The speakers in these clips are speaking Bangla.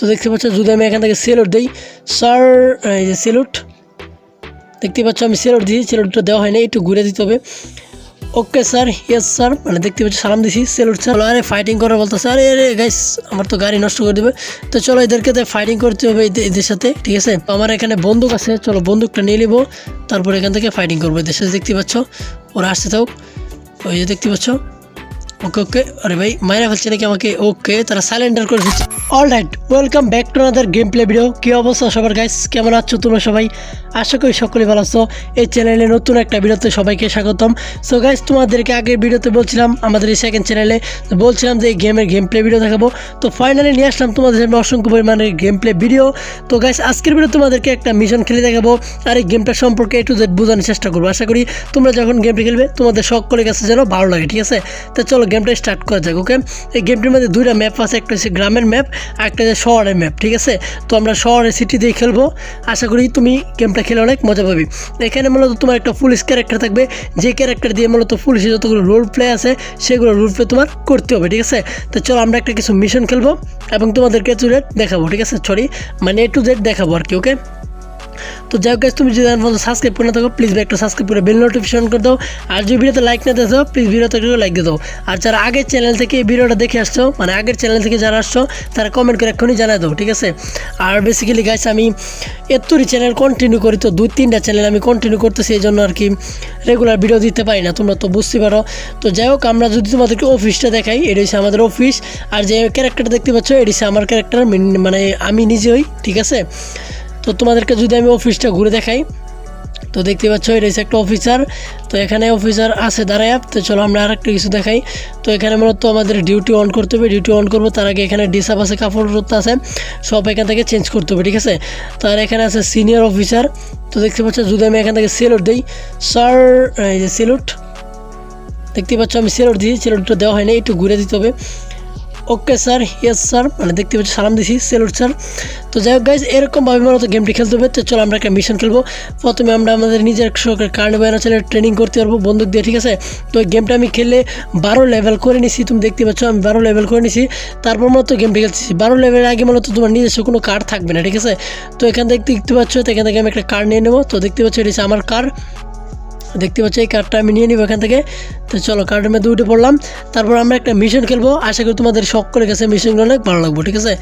তো দেখতে পাচ্ছ, যদি আমি এখান থেকে সেলুট দিই, স্যার, এই যে সেলুট, দেখতে পাচ্ছ, আমি সেলুট দিয়েছি, সেলুটটা দেওয়া হয়নি, একটু ঘুরে দিতে হবে। ওকে স্যার ইয়েস স্যার মানে দেখতে পাচ্ছি, সালাম দিছি, সেলুট স্যার আরে ফাইটিং করার বলতো স্যার আরে গাইস আমার তো গাড়ি নষ্ট করে দেবে। তো চলো, এদেরকে তো ফাইটিং করতে হবে এদের- সাথে, ঠিক আছে? তো আমার এখানে বন্দুক আছে, চলো, বন্দুকটা নিয়ে নিবো, তারপর এখান থেকে ফাইটিং করব, এদের সাথে, দেখতে পাচ্ছ? ওরা আসতে থাকুক। ওই যে দেখতে পাচ্ছ? ওকে ওকে আরে ভাই ফেলছে নাকি আমাকে? ওকে, তারা সাইলেন্টার করে দিচ্ছে। All right welcome back to another game play video কী অবস্থা সবার গাইস কেমন আছো তোমরা সবাই? আশা করি সকলে ভালো আছো। এই চ্যানেলে নতুন একটা ভিডিওতে সবাইকে স্বাগতম। সো গাইস তোমাদেরকে আগের ভিডিওতে বলছিলাম, আমাদের এই সেকেন্ড চ্যানেলে বলছিলাম যে এই গেমের গেম প্লে ভিডিও দেখাবো। তো ফাইনালি নিয়ে আসলাম তোমাদের অসংখ্য পরিমাণে গেম প্লে ভিডিও তো গাইস আজকের ভিডিও তোমাদেরকে একটা মিশন খেলে দেখাবো আর এই গেমটা সম্পর্কে একটু বোঝানোর চেষ্টা করব। আশা করি তোমরা যখন গেমটি খেলবে, তোমাদের সকলের কাছে যেন ভালো লাগে, ঠিক আছে? তো চলো গেমটা স্টার্ট করা যাক ওকে এই গেমটির মধ্যে দুইটা ম্যাপ আছে, একটা হচ্ছে গ্রামের ম্যাপ আর একটা হচ্ছে শহরের ম্যাপ ঠিক আছে? তো আমরা শহরের সিটি দিয়ে খেলব। আশা করি তুমি গেমটা খেলে অনেক মজা পাবি। এখানে মূলত তোমার একটা পুলিশ ক্যারেক্টার থাকবে, যে ক্যারেক্টার দিয়ে মূলত পুলিশের যতগুলো রোল প্লে আছে, সেগুলো রোল প্লে তোমার করতে হবে, ঠিক আছে? তো চলো আমরা একটা কিছু মিশন খেলব, এবং তোমাদেরকে টু জেড দেখাবো, ঠিক আছে? সরি মানে এ টু জেড দেখাবো আর কি ওকে তো যাই হোক তুমি যদি আমার সাবস্ক্রাইব করে না থাকো প্লিজ একটা সাবস্ক্রাইব করে বেল নোটিফিকেশন করে দাও। আর যদি ভিডিওতে লাইক না দিতে প্লিজ ভিডিওতে একটু লাইক দিয়ে দাও। আর যারা আগের চ্যানেল থেকে এই ভিডিওটা দেখে আসছো মানে আগের চ্যানেল থেকে যারা আসছো, তারা কমেন্ট করে এক্ষুনি জানাই দাও, ঠিক আছে? আর বেসিক্যালি গাইস আমি এত্তরি চ্যানেল কন্টিনিউ করি, তো দুই তিনটা চ্যানেল আমি কন্টিনিউ করতেছি, এই জন্য আর কি রেগুলার ভিডিও দিতে পারি না, তোমরা তো বুঝতে পারো। তো যাই হোক, আমরা যদি তোমাদেরকে অফিসটা দেখাই এটা হচ্ছে আমাদের অফিস আর যে ক্যারেক্টারটা দেখতে পাচ্ছ, এটি হচ্ছে আমার ক্যারেক্টার মানে আমি নিজেই, ঠিক আছে? তো তোমাদেরকে যদি আমি অফিসটা ঘুরে দেখাই, তো দেখতে পাচ্ছ এটা হচ্ছে একটা অফিসার তো এখানে অফিসার আছে দাঁড়ায়, তো চলো আমরা আর একটা কিছু দেখাই। তো এখানে মূলত আমাদের ডিউটি অন করতে হবে ডিউটি অন করব, তার আগে এখানে ডিসাপ আছে, কাপড় রোদ আছে, সব এখান থেকে চেঞ্জ করতে হবে, ঠিক আছে? তো আর এখানে আছে সিনিয়র অফিসার তো দেখতে পাচ্ছ, যদি আমি এখান থেকে সেলুট দিই স্যার এই যে সেলুট দেখতে পাচ্ছ, আমি সেলুট দিয়েছি সেলুটটা দেওয়া হয়নি, একটু ঘুরে দিতে হবে। ওকে স্যার ইয়েস স্যার মানে দেখতে পাচ্ছি, সালাম দিছি। সেলুট স্যার তো যাই হোক গাইজ এরকমভাবে মূলত গেমটি খেলতে হবে। তো চলো আমরা একটা মিশন খেলব। প্রথমে আমরা আমাদের নিজের কার্ড বাইরে চ্যানেল ট্রেনিং করতে পারব বন্দুক দিয়ে, ঠিক আছে? তো গেমটা আমি খেললে বারো লেভেল করে নিছি। তুমি দেখতে পাচ্ছ, আমি বারো লেভেল করে নিছি। তারপর মূলত গেমটি খেলতেছি। বারো লেভেলের আগে মূলত তোমার নিজস্ব কোনো কার্ড থাকবে না, ঠিক আছে? তো এখান থেকে দেখতে পাচ্ছ, তো এখান থেকে আমি একটা কার্ড নিয়ে নেব। তো দেখতে পাচ্ছ, এটা আমার কার দেখতে পাচ্ছি, এই কার্ডটা আমি নিয়ে নিব এখান থেকে। তো চলো কার্ডের মধ্যে উঠে পড়লাম। তারপর আমরা একটা মিশন খেলব। আশা করি তোমাদের সকলের কাছে মিশনগুলো অনেক ভালো লাগবো, ঠিক আছে?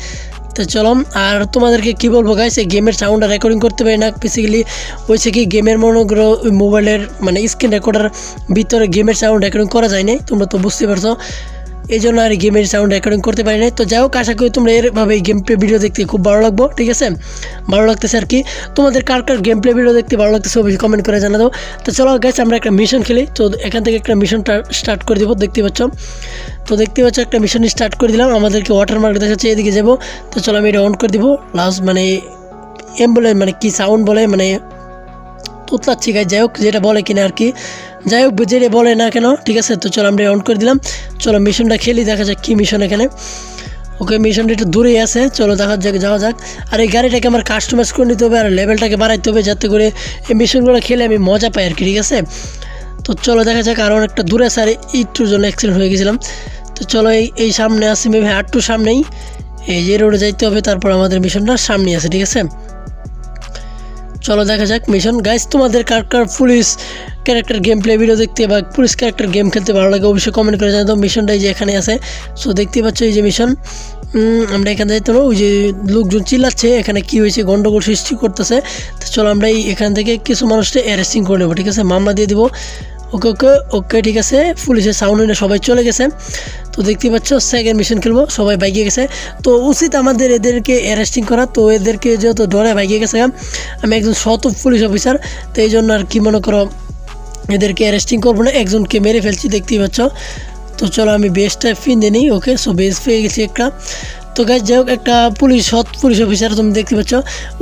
তো চলো, আর তোমাদেরকে কি বলব গাইস এই গেমের সাউন্ডটা রেকর্ডিং করতে পারি না। বেসিক্যালি হয়েছে কি গেমের মনোগ্রহ মোবাইলের মানে স্ক্রিন রেকর্ডার ভিতরে গেমের সাউন্ড রেকর্ডিং করা যায়নি। তোমরা তো বুঝতে পারছ। এই জন্য আর গেমের সাউন্ড রেকর্ডিং করতে পারি নাই। তো যাই হোক, আশা করি তোমরা এরভাবে গেম প্লে ভিডিও দেখতে খুব ভালো লাগবো, ঠিক আছে? ভালো লাগতেছে আর কি? তোমাদের কার কার গেম প্লে ভিডিও দেখতে ভালো লাগতেছে অবশ্যই কমেন্ট করে জানা দাও তো চলো গেছে আমরা একটা মিশন খেলি। তো এখান থেকে একটা মিশনটা স্টার্ট করে দেবো, দেখতে পাচ্ছ? তো দেখতে পাচ্ছ, একটা মিশন স্টার্ট করে দিলাম। আমাদেরকে ওয়াটার মার্ক দেখাচ্ছে এদিকে যাব। তো চলো আমি এটা অন করে দিব। লাস্ট মানে এম বলে মানে কি সাউন্ড বলে? মানে তোতলাচ্ছি গাছ যাই হোক, যেটা বলে কিনা আর কি। যাই হোক, যেটা বলে না কেন, ঠিক আছে, তো চলো আমরা অন করে দিলাম। চলো মিশনটা খেলি, দেখা যাক কী মিশন এখানে। ওকে মিশনটা একটু দূরেই আছে, চলো দেখা যাক, যাওয়া যাক। আর এই গাড়িটাকে আমার কাস্টমাইজ করে নিতে হবে আর লেভেলটাকে বাড়াইতে হবে যাতে করে এই মিশনগুলো খেলে আমি মজা পাই আর কি, ঠিক আছে? তো চলো দেখা যাক, আর অনেকটা দূরে আছে, আর একটুর জন্য অ্যাক্সিডেন্ট হয়ে গেছিলাম। তো চলো এই এই সামনে আসি মেবি আটটু সামনেই। এই যে রোডে যাইতে হবে, তারপর আমাদের মিশনটা সামনে আছে, ঠিক আছে? চলো দেখা যাক মিশন গাইস তোমাদের কার কার police character game play video দেখতে বা পুলিশ ক্যারেক্টার গেম খেলতে ভালো লাগে অবশ্যই কমেন্ট করে জানাতো মিশনটাই যে এখানে আছে। সো দেখতে পাচ্ছ এই যে মিশন আমরা এখানে যাইতে ওই যে লোকজন চিল্লাচ্ছে, এখানে কি হয়েছে, গন্ডগোল সৃষ্টি করতেছে। তো চলো আমরা এই এখান থেকে কিছু মানুষকে অ্যারেস্টিং করে নেব, ঠিক আছে? মামলা দিয়ে দিব। ওকে ওকে ওকে ঠিক আছে। পুলিশের সাউন্ড সবাই চলে গেছে। তো দেখতে পাচ্ছ সেকেন্ড মিশন খেলব, সবাই বাইকে গেছে। তো উচিত আমাদের এদেরকে অ্যারেস্টিং করা, তো এদেরকে যেহেতু ডরে বাইকে গেছে আমি একজন শত পুলিশ অফিসার তো এই জন্য আর কি মনে করো এদেরকে অ্যারেস্টিং করব না, একজনকে মেরে ফেলছি, দেখতেই পাচ্ছ। তো চলো আমি বেসটা ফিনে নিই ওকে সো বেস পেয়ে গেছি একটা। তো গাছ যাই হোক, একটা পুলিশ সৎ পুলিশ অফিসার তুমি দেখতে পাচ্ছ।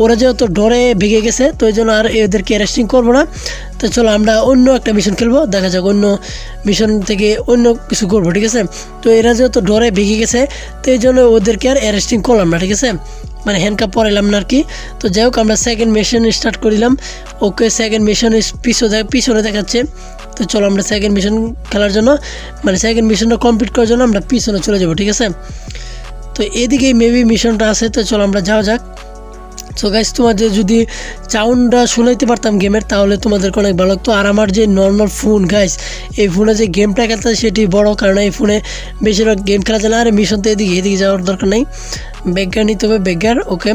ওরা যেহেতু ডরে ভেঙে গেছে, তো এই জন্য আর এদেরকে অ্যারেস্টিং করব না। তো চলো, আমরা অন্য একটা মিশন খেলব। দেখা যাক অন্য মিশন থেকে অন্য কিছু করব, ঠিক আছে? তো এরা যেহেতু ডরে ভেঙে গেছে, তো এই জন্য ওদেরকে আর অ্যারেস্টিং করলাম না, ঠিক আছে? মানে হ্যান্ডকাপ পরাইলাম না আর কি। তো যাই হোক, আমরা সেকেন্ড মিশন স্টার্ট করিলাম। ওকে সেকেন্ড মিশন পিছনে পিছনে দেখাচ্ছে। তো চলো, আমরা সেকেন্ড মিশন খেলার জন্য মানে সেকেন্ড মিশনটা কমপ্লিট করার জন্য আমরা পিছনে চলে যাব, ঠিক আছে? তো এদিকেই মেবি মিশনটা আছে, তো চলো আমরা যাওয়া যাক। সো গাইস তোমাদের যদি সাউন্ডটা শুনাইতে পারতাম গেমের তাহলে তোমাদেরকে অনেক ভালো লাগতো। আর আমার যে নর্মাল ফোন গাইস এই ফোনে যে গেমটা খেলতে সেটি বড়, কারণ এই ফোনে বেশিরভাগ গেম খেলা যায় না আর মিশন তো এদিকে এদিকে যাওয়ার দরকার নেই। ব্যাগগার নিতে হবে ব্যাগগার ওকে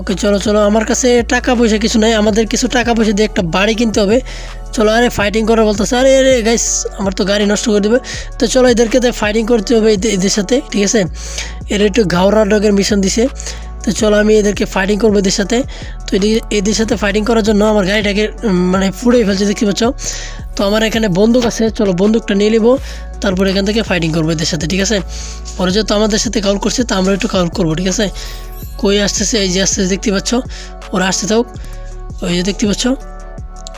ওকে চলো চলো, আমার কাছে টাকা পয়সা কিছু নাই। আমাদের কিছু টাকা পয়সা দিয়ে একটা বাড়ি কিনতে হবে। চলো, আরে ফাইটিং করা বলতেছে, আরে আরে গাইস আমার তো গাড়ি নষ্ট করে দেবে। তো চলো, এদেরকে তো ফাইটিং করতে হবে এদের- সাথে, ঠিক আছে? এর একটু ঘাওড়া ডগের মিশন দিছে। তো চলো, আমি এদেরকে ফাইটিং করব এদের সাথে। তো এদি- এদের সাথে ফাইটিং করার জন্য আমার গাড়িটাকে মানে ফুড়েই ফেলছে, দেখতে পাচ্ছ? তো আমার এখানে বন্দুক আছে, চলো বন্দুকটা নিয়ে নেব। তারপর এখান থেকে ফাইটিং করব এদের সাথে, ঠিক আছে? ওরা যেহেতু আমাদের সাথে কাউল করছে, তো আমরা একটু কাউল করব, ঠিক আছে? কই আসতেছে, এই যে আসতেছে, দেখতে পাচ্ছ? ওরা আসতে থাক ওই যে দেখতে পাচ্ছ?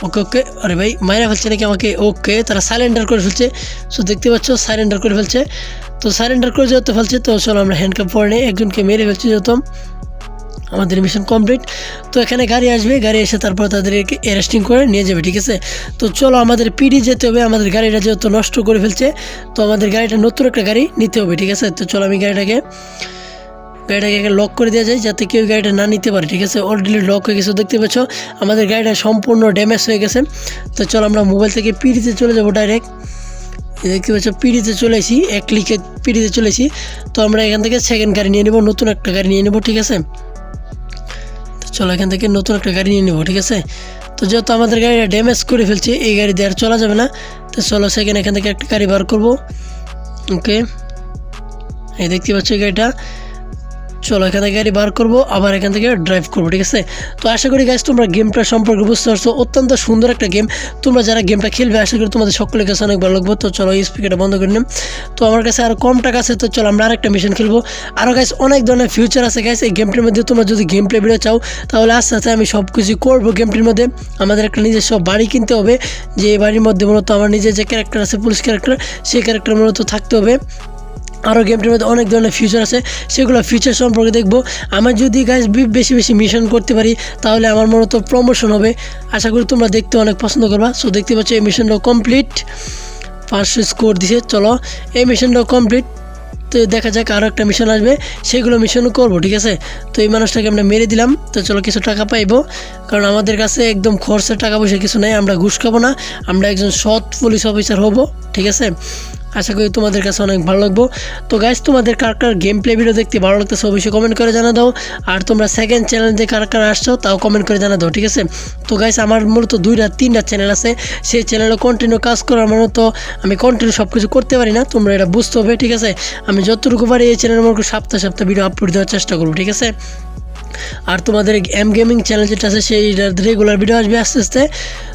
ওকে ওকে। আরে ভাই মায়েরা ফেলছে নাকি আমাকে? ওকে, তারা সাইলেন্ডার করে ফেলছে। সো দেখতে পাচ্ছ সাইলেন্ডার করে ফেলছে। তো সাইলেন্ডার করে যেহেতু ফেলছে, তো চলো আমরা হ্যান্ডকাপ পরে নিই। একজনকে মেরে ফেলছি যেহেতু। আমাদের মিশন কমপ্লিট তো এখানে গাড়ি আসবে, গাড়ি এসে তারপর তাদেরকে অ্যারেস্টিং করে নিয়ে যাবে, ঠিক আছে? তো চলো আমাদের পিডি যেতে হবে। আমাদের গাড়িটা যেহেতু নষ্ট করে ফেলছে, তো আমাদের গাড়িটা নতুন একটা গাড়ি নিতে হবে, ঠিক আছে? তো চলো আমি গাড়িটাকে গাড়িটাকে লক করে দেওয়া যায় যাতে কেউ গাড়িটা না নিতে পারে, ঠিক আছে? অলরেডি লক হয়ে গেছে, দেখতে পাচ্ছ? আমাদের গাড়িটা সম্পূর্ণ ড্যামেজ হয়ে গেছে। তো চলো আমরা মোবাইল থেকে পিডিতে চলে যাব ডাইরেক্ট দেখতে পাচ্ছ, পিডিতে চলে এসি এক ক্লিকে পিডিতে চলে এসি তো আমরা এখান থেকে সেকেন্ড গাড়ি নিয়ে নেব, নতুন একটা গাড়ি নিয়ে নেব, ঠিক আছে? তো চলো এখান থেকে নতুন একটা গাড়ি নিয়ে নেব, ঠিক আছে? তো যেহেতু আমাদের গাড়িটা ড্যামেজ করে ফেলছে, এই গাড়ি দিয়ে আর চলা যাবে না। তো চলো সেকেন্ড এখান থেকে একটা গাড়ি বার করব। ওকে এই দেখতে পাচ্ছ গাড়িটা। চলো এখান থেকে গাড়ি বার করব, আবার এখান থেকে ড্রাইভ করব, ঠিক আছে? তো আশা করি গাছ তোমরা গেমটা সম্পর্কে বুঝতে পারছ। অত্যন্ত সুন্দর একটা গেম তোমরা যারা গেমটা খেলবে, আশা করি তোমাদের সকলের কাছে অনেক ভালো লাগবে। তো চলো এই স্পিকারটা বন্ধ করে নিলাম। তো আমার কাছে আরও কম টাকা আছে, তো চলো আমরা আরেকটা মিশন খেলব। আরও গাছ অনেক ধরনের ফিউচার আছে গাছ এই গেমটির মধ্যে তোমরা যদি গেম প্লে ভিডিও চাও, তাহলে আস্তে আস্তে আমি সব কিছু করব গেমটির মধ্যে। আমাদের একটা নিজস্ব বাড়ি কিনতে হবে। যে বাড়ির মধ্যে মূলত আমার নিজের যে ক্যারেক্টার আছে, পুলিশ ক্যারেক্টার সেই ক্যারেক্টার মূলত থাকতে হবে। আরও গেমটির মধ্যে অনেক ধরনের ফিউচার আছে। সেগুলো ফিউচার সম্পর্কে দেখব। আমার যদি গাছ বেশি বেশি মিশন করতে পারি, তাহলে আমার মূলত প্রমোশন হবে। আশা করি তোমরা দেখতে অনেক পছন্দ করবা। সো দেখতে পাচ্ছ এই মিশনটাও কমপ্লিট পাঁচশো স্কোর দিছে, চলো। এই মিশনটাও কমপ্লিট তো দেখা যাক আরও একটা মিশন আসবে। সেগুলো মিশন করব, ঠিক আছে? তো এই মানুষটাকে আমরা মেরে দিলাম। তো চলো কিছু টাকা পাইবো। কারণ আমাদের কাছে একদম খরচের টাকা পয়সা কিছু নেই। আমরা ঘুষ খাব না। আমরা একজন সৎ পুলিশ অফিসার হব, ঠিক আছে? আশা করি তোমাদের কাছে অনেক ভালো লাগবো। তো গাইজ তোমাদের কার কার গেম প্লে ভিডিও দেখতে ভালো লাগতেছে অবশ্যই কমেন্ট করে জানা দাও। আর তোমরা সেকেন্ড চ্যানেল দিয়ে কার কার আসছো তাও কমেন্ট করে জানা দাও, ঠিক আছে? তো গাইজ আমার মূলত দুইটা, তিনটা চ্যানেল আছে। সেই চ্যানেলে কন্টিনিউ কাজ করার মানে তো আমি কন্টিনিউ সব কিছু করতে পারি না, তোমরা এটা বুঝতে হবে, ঠিক আছে? আমি যতটুকু পারি এই চ্যানেলের মধ্যে সপ্তাহ সপ্তাহ ভিডিও আপলোড দেওয়ার চেষ্টা করব, ঠিক আছে? আর তোমাদের এম গেমিং চ্যানেল যেটা আছে, সেই রেগুলার ভিডিও আসবে আস্তে আস্তে।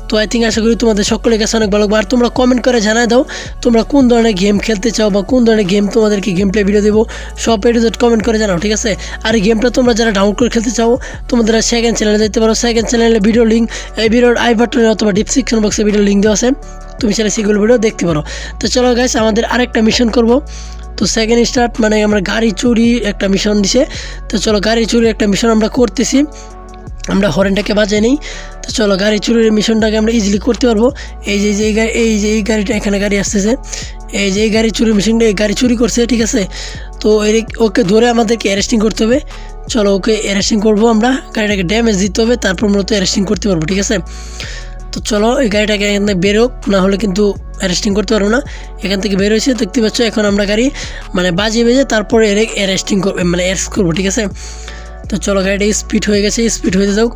তো আই থিঙ্ক আশা করি তোমাদের সকলের কাছে অনেক ভালো আর তোমরা কমেন্ট করে জানাই দাও, তোমরা কোন ধরনের গেম খেলতে চাও বা কোন ধরনের গেম তোমাদেরকে গেম প্লে ভিডিও দেবো, সব এডিজেড কমেন্ট করে জানাও, ঠিক আছে? আর এই গেমটা তোমরা যারা ডাউনলোড করে খেলতে চাও, তোমাদের সেকেন্ড চ্যানেলে যেতে পারো। সেকেন্ড চ্যানেলে ভিডিও লিঙ্ক এই ভিডিওর আই বাটনে অথবা ডিসক্রিপশন বক্সে ভিডিও লিঙ্ক দেওয়া আছে। তুমি সেটা সেগুলো ভিডিও দেখতে পারো। তো চলো গাইস আমাদের আরেকটা মিশন করব। তো সেকেন্ড স্টার্ট মানে আমরা গাড়ি চুরি একটা মিশন দিছে। তো চলো গাড়ি চুরি একটা মিশন আমরা করতেছি। আমরা হরেনটাকে বাজে নিই। তো চলো গাড়ি চুরির মিশনটাকে আমরা ইজিলি করতে পারব। এই যে, এই গাড়ি এই যে, এই গাড়িটা এখানে গাড়ি আসতেছে। এই যে, এই গাড়ি চুরি মিশনটা এই গাড়ি চুরি করছে, ঠিক আছে? তো ওকে ধরে আমাদেরকে অ্যারেস্টিং করতে হবে। চলো ওকে অ্যারেস্টিং করব আমরা। গাড়িটাকে ড্যামেজ দিতে হবে, তারপর মূলত অ্যারেস্টিং করতে পারব, ঠিক আছে? তো চলো, এই গাড়িটাকে এখান থেকে বেরোক না হলে কিন্তু অ্যারেস্টিং করতে পারব না। এখান থেকে বের হয়েছে, দেখতে পাচ্ছ এখন আমরা গাড়ি মানে বাজিয়ে বেজে তারপরে অ্যারেস্টিং করব মানে অ্যারেস্ট করব, ঠিক আছে? তো চলো, গাড়িটা স্পিড হয়ে গেছে স্পিড হয়ে যাও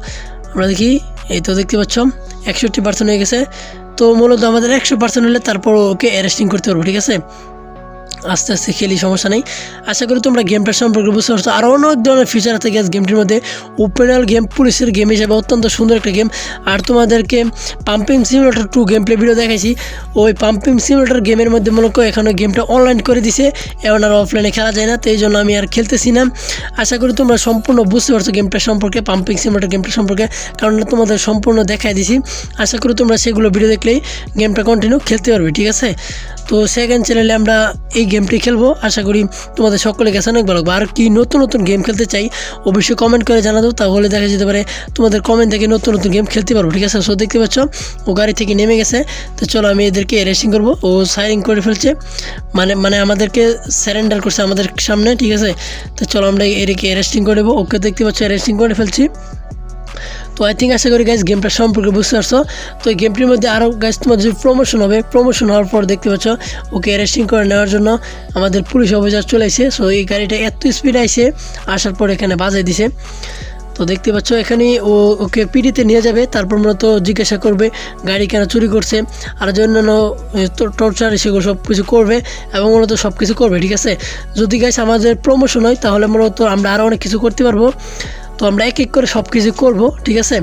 আমরা দেখি, এই তো দেখতে পাচ্ছ, একষট্টি পার্সেন্ট হয়ে গেছে। তো মূলত আমাদের একশো পার্সেন্ট হলে তারপর ওকে অ্যারেস্টিং করতে পারব, ঠিক আছে? আস্তে আস্তে খেলি, সমস্যা নেই। আশা করি তোমরা গেমটার সম্পর্কে বুঝতে পারছ। আরও অনেক ধরনের ফিচার আছে গ্যাস গেমটির মধ্যে। ওপেনাল গেম পুলিশের গেম হিসেবে অত্যন্ত সুন্দর একটা গেম আর তোমাদেরকে pumping simulator two game play video দেখাইছি। ওই পাম্পিং সিমুলেটার গেমের মধ্যে মূলত এখানে গেমটা অনলাইন করে দিছে। এখন আর অফলাইনে খেলা যায় না, তো এই জন্য আমি আর খেলতেছি না। আশা করি তোমরা সম্পূর্ণ বুঝতে পারছ গেমটা সম্পর্কে পাম্পিং সিমুলেটার গেমটা সম্পর্কে। কারণ তোমাদের সম্পূর্ণ দেখাই দিছি। আশা করি তোমরা সেগুলো ভিডিও দেখলেই গেমটা কন্টিনিউ খেলতে পারবে, ঠিক আছে? তো সেকেন্ড চ্যানেলে আমরা এই গেমটি খেলব। আশা করি তোমাদের সকলে গেছে অনেক ভালো আর কি নতুন নতুন গেম খেলতে চাই, অবশ্যই কমেন্ট করে জানা দাও তাহলে দেখা যেতে পারে তোমাদের কমেন্ট থেকে নতুন নতুন গেম খেলতে পারব, ঠিক আছে? সো দেখতে পাচ্ছ, ও গাড়ি থেকে নেমে গেছে। তো চলো, আমি এদেরকে রেসিং করব। ও সাইরিং করে ফেলছে। মানে মানে আমাদেরকে স্যারেন্ডার করছে আমাদের সামনে, ঠিক আছে? তো চলো, আমরা এদেরকে অ্যারেস্টিং করে দেবো ওকে দেখতে পাচ্ছ অ্যারেস্টিং করে ফেলছি। তো আই থিঙ্ক আশা করি গাইজ গেমটা সম্পর্কে বুঝতে পারছ। তো এই গেমটির মধ্যে আরও গাইজ তোমার যদি প্রমোশন হবে প্রমোশন হওয়ার পর দেখতে পাচ্ছ, ওকে অ্যারেস্টিং করে নেওয়ার জন্য আমাদের পুলিশ অফিসার চলে আসে সো এই গাড়িটা এত স্পিড আইসে আসার পর এখানে বাজাই দিছে। তো দেখতে পাচ্ছ এখানে ও ওকে পিডিতে নিয়ে যাবে, তারপর মূলত জিজ্ঞাসা করবে গাড়ি কেন চুরি করছে, আর যে অন্যান্য টর্চার সেগুলো সব কিছু করবে, এবং মূলত সব কিছু করবে, ঠিক আছে? যদি গাইস আমাদের প্রমোশন হয়, তাহলে মূলত আমরা আরও অনেক কিছু করতে পারব। তো আমরা এক এক করে সব কিছু করব, ঠিক আছে?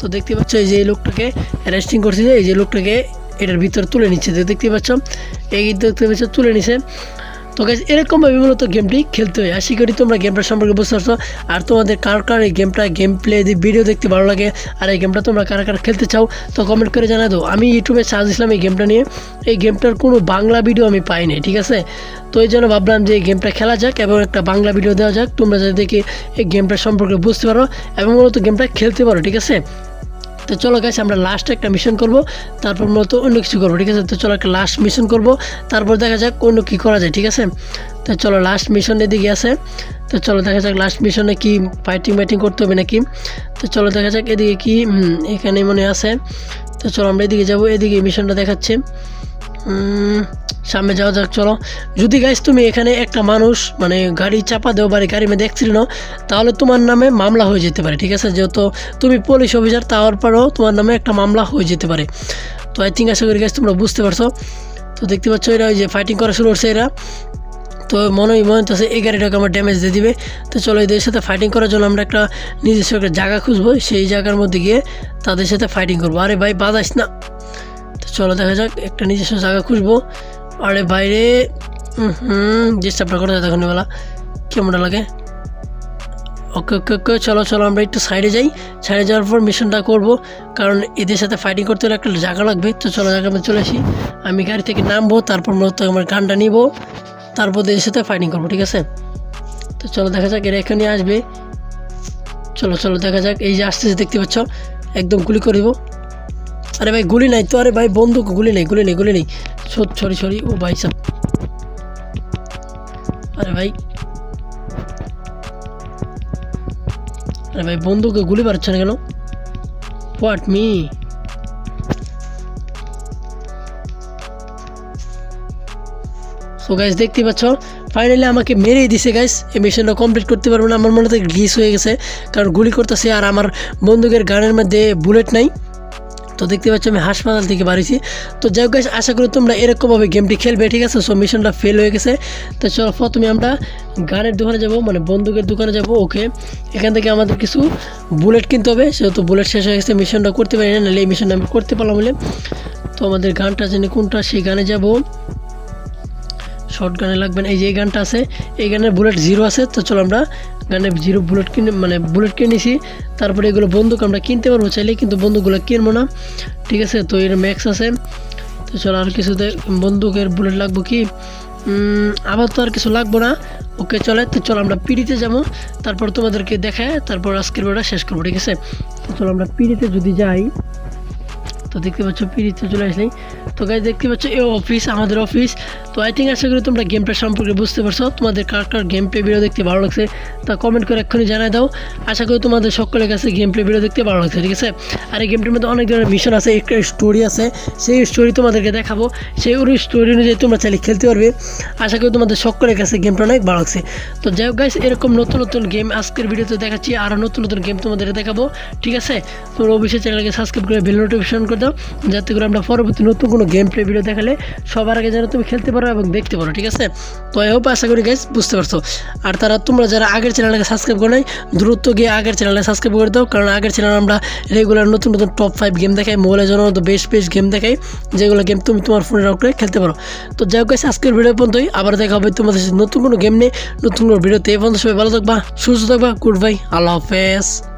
তো দেখতে পাচ্ছ এই যে লোকটাকে অ্যারেস্টিং করছে যে এই যে লোকটাকে এটার ভিতরে তুলে নিচ্ছে দেখতে পাচ্ছ? এই দেখতে পাচ্ছ, তুলে নিছে। তো এরকমভাবে মূলত গেমটি খেলতে হয়। আশা করি তোমরা গেমটা সম্পর্কে বুঝতে পারছ। আর তোমাদের কার কার এই গেমটা গেম প্লে ভিডিও দেখতে ভালো লাগে, আর এই গেমটা তোমরা কারা কারা খেলতে চাও, তো কমেন্ট করে জানা দাও। আমি ইউটিউবে সার্চ দিলাম এই গেমটা নিয়ে। এই গেমটার কোনো বাংলা ভিডিও আমি পাইনি, ঠিক আছে? তো এই জন্য ভাবলাম যে এই গেমটা খেলা যাক এবং একটা বাংলা ভিডিও দেওয়া যাক। তোমরা যাতে দেখে এই গেমটা সম্পর্কে বুঝতে পারো এবং মূলত গেমটা খেলতে পারো, ঠিক আছে? তো চলো গাছ আমরা লাস্ট একটা মিশন করব, তারপর মূলত অন্য কিছু করব, ঠিক আছে? তো চলো একটা লাস্ট মিশন করব, তারপর দেখা যাক অন্য কী করা যায়, ঠিক আছে? তো চলো লাস্ট মিশন এদিকে আছে। তো চলো দেখা যাক লাস্ট মিশনে কি ফাইটিং ফাইটিং করতে হবে নাকি? তো চলো দেখা যাক এদিকে কি এখানে মনে আছে। তো চলো আমরা এদিকে যাব, এদিকে মিশনটা দেখাচ্ছে। সামনে যাওয়া যাক, চলো। যদি গাইস তুমি এখানে একটা মানুষ মানে গাড়ি চাপা দেও বাড়ি গাড়ি মধ্যে অ্যাক্সিডেন্ট হও, তাহলে তোমার নামে মামলা হয়ে যেতে পারে, ঠিক আছে? যেহেতু তুমি পুলিশ অফিসার তাওয়ার পরেও তোমার নামে একটা মামলা হয়ে যেতে পারে। তো আই থিঙ্ক আশা করি গাইস তোমরা বুঝতে পারছ। তো দেখতে পাচ্ছ এরা ওই যে ফাইটিং করা শুরু করছে এরা। তো মনে মনে হচ্ছে এই গাড়িটাকে আমার ড্যামেজ দিয়ে দিবে। তো চলো এদের সাথে ফাইটিং করার জন্য আমরা একটা নিজস্ব একটা জায়গা খুঁজবো। সেই জায়গার মধ্যে গিয়ে তাদের সাথে ফাইটিং করব। আরে ভাই বাজাস না। চলো, দেখা যাক, একটা নিজস্ব জায়গা খুঁজবো। আরে বাইরে হুম ডিস্টার্বটা করে দেখুন বেলা কেমন লাগে? ওকে ওকে ওকে, চলো চলো, আমরা একটু সাইডে যাই। সাইডে যাওয়ার পর মিশনটা করব, কারণ এদের সাথে ফাইটিং করতে হলে একটা জায়গা লাগবে। তো চলো জায়গা মধ্যে চলে আসি। আমি গাড়ি থেকে নামবো, তারপর মূলত আমার গানটা নিব। তারপর এদের সাথে ফাইটিং করব, ঠিক আছে? তো চলো, দেখা যাক, এরা এখানে আসবে। চলো চলো, দেখা যাক, এই যে আসতেছে, দেখতে পাচ্ছ? একদম গুলি করে দেবো। আরে ভাই, গুলি নাই তো, আরে ভাই, বন্দুক, গুলি নেই গুলি নেই গুলি নেই। সরি সরি ও ভাই সাহ আরে ভাই। আরে ভাই, বন্দুকে গুলি পারছে না কেন? What, me? সো গাইস দেখতে পাচ্ছ ফাইনালি আমাকে মেরেই দিছে গাইস এই মিশনটা কমপ্লিট করতে পারব না, আমার মনে হয় গ্লিস হয়ে গেছে। কারণ গুলি করতেছে আর আমার বন্দুকের গানের মধ্যে বুলেট নাই। তো দেখতে পাচ্ছ আমি হাসপাতাল থেকে বাড়িছি তো যাই হোক আশা করি তোমরা এরকমভাবে গেমটি খেলবে, ঠিক আছে? সো মিশনটা ফেল হয়ে গেছে। তো চলো, প্রথমে আমরা গানের দোকানে যাব মানে বন্দুকের দোকানে যাব, ওকে? এখান থেকে আমাদের কিছু বুলেট কিনতে হবে। সেহেতু বুলেট শেষ হয়ে গেছে মিশনটা করতে পারি না, নাহলে এই মিশনটা আমি করতে পারলাম বলে। তো আমাদের গানটা জানি কোনটা, সেই গানে যাব। শর্ট গানে লাগবে না এই যে এই গানটা আছে, এই গানের বুলেট জিরো আছে, তো চলো আমরা গানের জিরো বুলেট কিনে মানে বুলেট কিনেছি তারপরে এগুলো বন্দুক আমরা কিনতে পারব চাইলে, কিন্তু বন্দুকগুলো কিনবো না। ঠিক আছে? তো এর ম্যাক্স আছে। তো চলো আর কিছুতে বন্দুকের বুলেট লাগবো কি? আবার তো আর কিছু লাগবো না। ওকে, চলে। তো চলো আমরা পিড়িতে যাব। তারপর তোমাদেরকে দেখায়, তারপর আজকের বেলা শেষ করব, ঠিক আছে? তো চলো আমরা পিড়িতে যদি যাই তো দেখতে পাচ্ছ, পিড়িতে চলে আসলেই। তো গাইজ দেখতে পাচ্ছ এই অফিস আমাদের অফিস তো আই থিঙ্ক আশা করি তোমরা গেমটা সম্পর্কে বুঝতে পারছ। তোমাদের কার কার গেম প্লে ভিডিও দেখতে ভালো লাগছে, তা কমেন্ট করে এক্ষুনি জানাই দাও। আশা করি তোমাদের সকলের কাছে গেম প্লে ভিডিও দেখতে ভালো লাগছে, ঠিক আছে? আর এই গেমটির মধ্যে অনেক ধরনের মিশন আছে, একটা স্টোরি আছে। সেই স্টোরি তোমাদেরকে দেখাবো। সেই ওর স্টোরি অনুযায়ী তোমরা চাইলে খেলতে পারবে। আশা করি তোমাদের সকলের কাছে গেমটা অনেক ভালো লাগছে। তো যাই হোক গাইস এরকম নতুন নতুন গেম আজকের ভিডিওতে দেখাচ্ছি আরও নতুন নতুন গেম তোমাদের দেখাবো, ঠিক আছে? তোমরা অবশ্যই চ্যানেলকে সাবস্ক্রাইব করে বেল নোটিফিকেশন করে দাও। যাতে করে আমরা পরবর্তী নতুন কোনো গেম প্লে ভিডিও দেখালে সবার আগে যেন তুমি খেলতে পারো এবং দেখতে পারো ঠিক আছে? তো আই হোপ আশা করি গাইস বুঝতে পারছ। আর তারা তোমরা যারা আগের চ্যানেলকে সাবস্ক্রাইব করে নাই দ্রুত গিয়ে আগের চ্যানেলে সাবস্ক্রাইব করে দাও। কারণ আগের চ্যানেলে আমরা রেগুলার নতুন নতুন টপ ফাইভ গেম দেখাই মোবাইলের জন্য বেশ বেশ গেম দেখাই যেগুলো গেম তুমি তোমার ফোনে করে খেলতে পারো। তো যাই হোক guys, আজকের ভিডিও পর্যন্তই। আবার দেখা হবে তোমাদের নতুন কোনো গেম নিয়ে। নতুন কোনো ভিডিওতে এই পর্যন্ত সবাই ভালো থাকবা সুস্থ থাকবা গুড বাই আল্লাহ হাফেজ।